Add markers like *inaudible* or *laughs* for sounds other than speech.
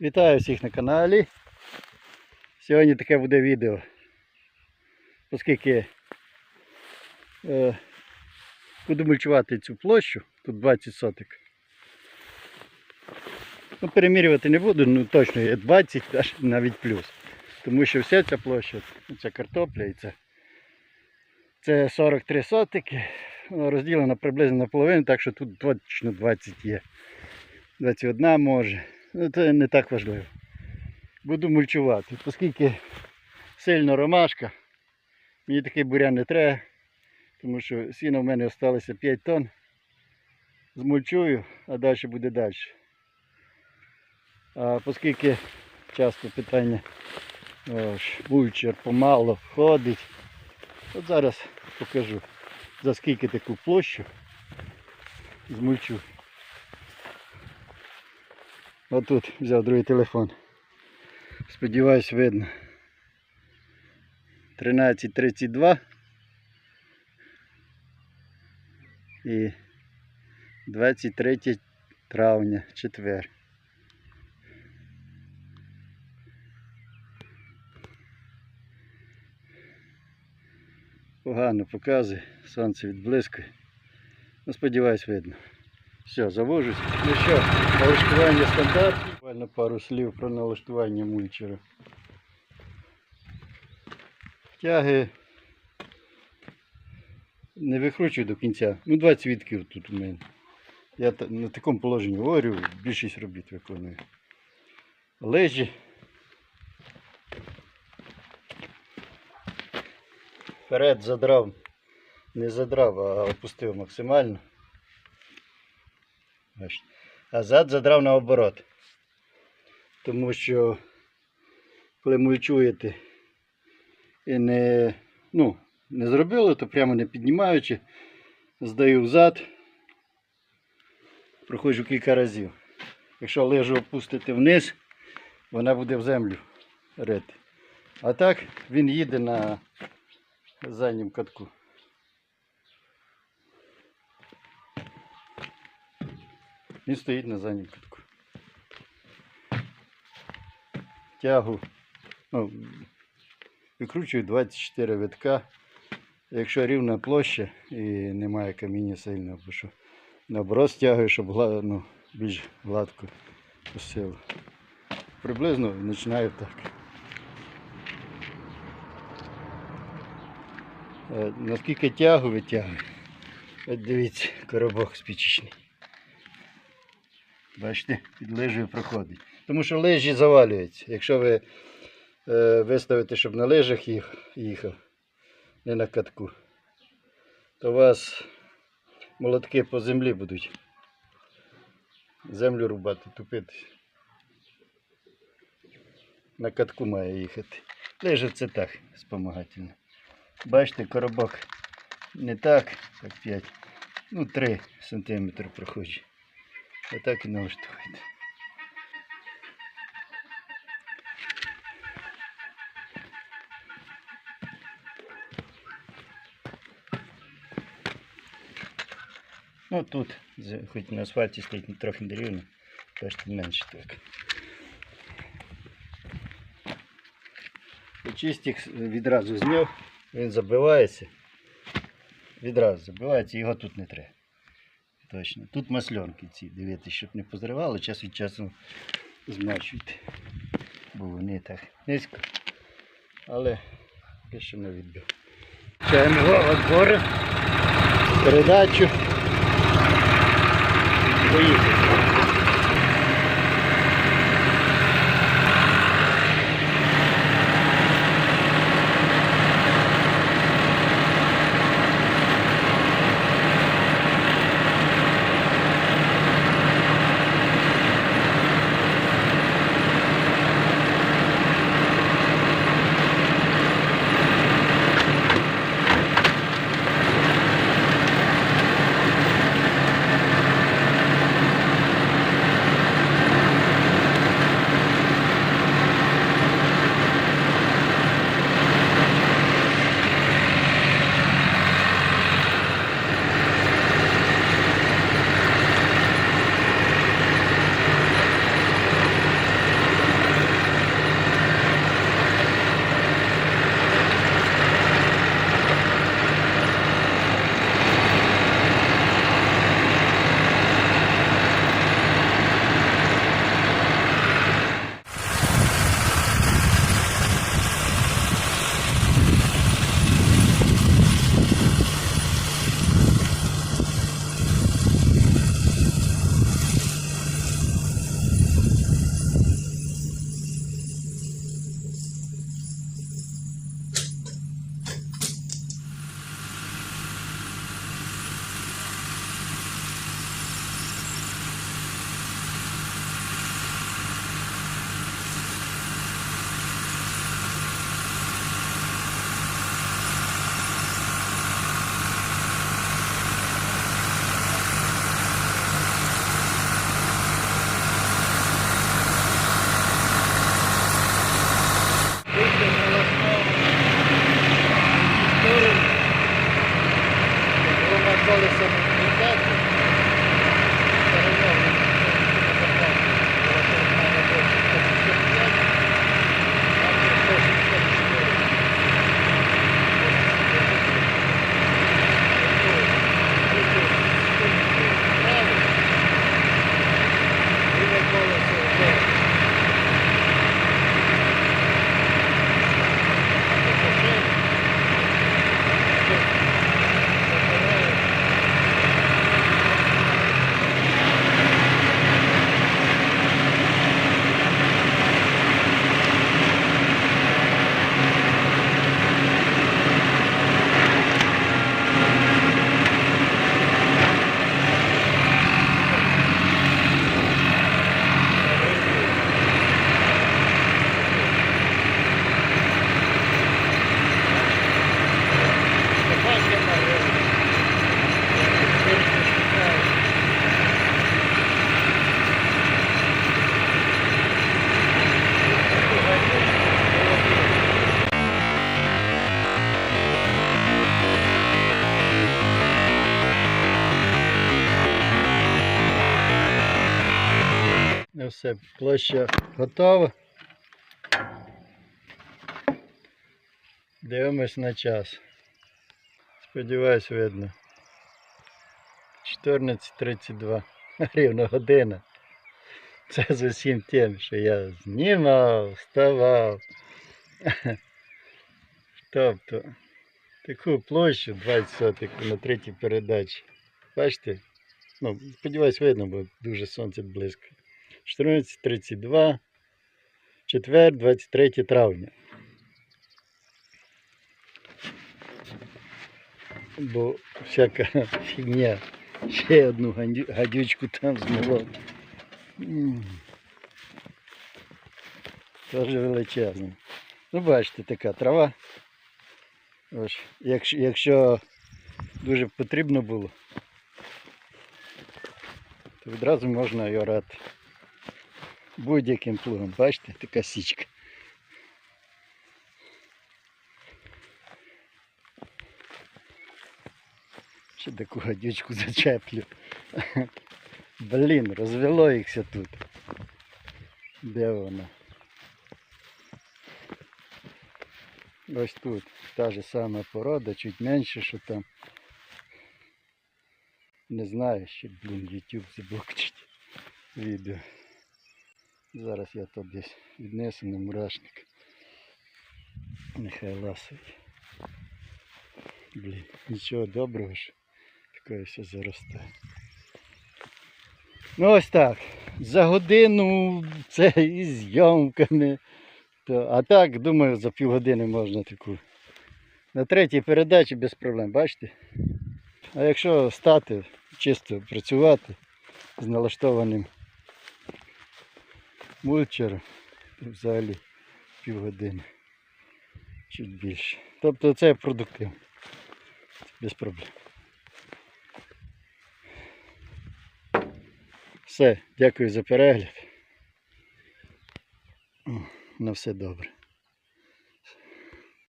Вітаю всіх на каналі. Сьогодні таке буде відео. Оскільки е, буду мульчувати цю площу, тут 20 соток. Ну, перемірювати не буду, ну точно є 20, аж навіть плюс. Тому що вся ця площа, ця картопля і це, це 43 сотики. Вона розділена приблизно на половину, так що тут точно 20 є. 21 може. Ну, це не так важливо. Буду мульчувати, оскільки сильно ромашка. Мені такий бурян не треба, тому що сіна в мене залишилося 5 тонн. Змульчую, а далі буде далі. А оскільки часто питання о, ж, мульчер помало ходить, от зараз покажу за скільки таку площу змульчу. Отут взяв другий телефон. Сподіваюсь, видно. 13.32 і 23 травня, четвер. Погано показує, сонце відблискує. Ну, сподіваюсь, видно. Все, завожусь. Ну що, налаштування стандартне. Буквально пару слів про налаштування мульчера. Тяги не викручую до кінця. Ну 20 відків тут у мене. Я на такому положенні говорю, більшість робіт виконую. Лежі. Вперед задрав. Не задрав, а опустив максимально. А зад задрав наоборот. Тому що коли мульчуєте і не, ну, не зробили, то прямо не піднімаючи, здаю взад, проходжу кілька разів. Якщо лежу опустити вниз, вона буде в землю рити. А так він їде на заднім катку. Він стоїть на заднім катку. Тягу. Ну, викручую 24 витка. Якщо рівна площа і немає каміння сильного, бо що наоборот стягую, щоб ну, більш гладко посило. Приблизно починаю так. Е, Наскільки тягу витягую. От дивіться, коробок спічечний. Бачите, під лижею проходить. Тому що лижі завалюються. Якщо ви е, виставите, щоб на лижах їх, їхав, не на катку, то у вас молотки по землі будуть. Землю рубати, тупити. На катку має їхати. Лижа це так, спомагательно. Бачите, коробок не так, як 5, ну 3 см проходить. Отак і налаштуєте. Ну тут, хоч на асфальті стоїть трохи нерівно, бачите, менше так. Очистик відразу зняв, він забивається. Відразу забивається, його тут не треба. Точно. Тут масльонки ці, дивіться, щоб не позривали, час від часу змачують. Бо вони так низько. Але що не відбив. Чаємо відбори, передачу. Поїхали. школи сертифікат. Все, площа готова. Дивимось на час. Сподіваюсь, видно. 14.32. *laughs* Рівно година. Це з усім тим, що я знімав, вставав. *laughs* Тобто таку площу 20 сотих на третій передачі. Бачите? Ну, сподіваюсь, видно, бо дуже сонце близько. 14.32, четвер, 23 травня. Бо всяка фігня. Ще одну гадючку там змолов. М. Теж величезна. Ну, бачите, така трава. Ось, якщо, якщо дуже потрібно було, то відразу можна і орати. Будь-яким плугом. Бачите, така січка. Ще таку гадючку зачеплю. Блін, розвело їхся тут. Де вона? Ось тут та ж сама порода, чуть менше, що там. Не знаю, ще, блін, YouTube заблокчить відео. Зараз я то десь віднесу на мурашник. Нехай ласить. Блін, нічого доброго ж. Таке все заростає. Ну ось так. За годину це і зйомками. То, а так, думаю, за півгодини можна таку. На третій передачі без проблем, бачите? А якщо стати, чисто працювати з налаштованим мульчером, то взагалі півгодини. Чуть більше. Тобто це продуктивно. Без проблем. Все, дякую за перегляд. На все добре.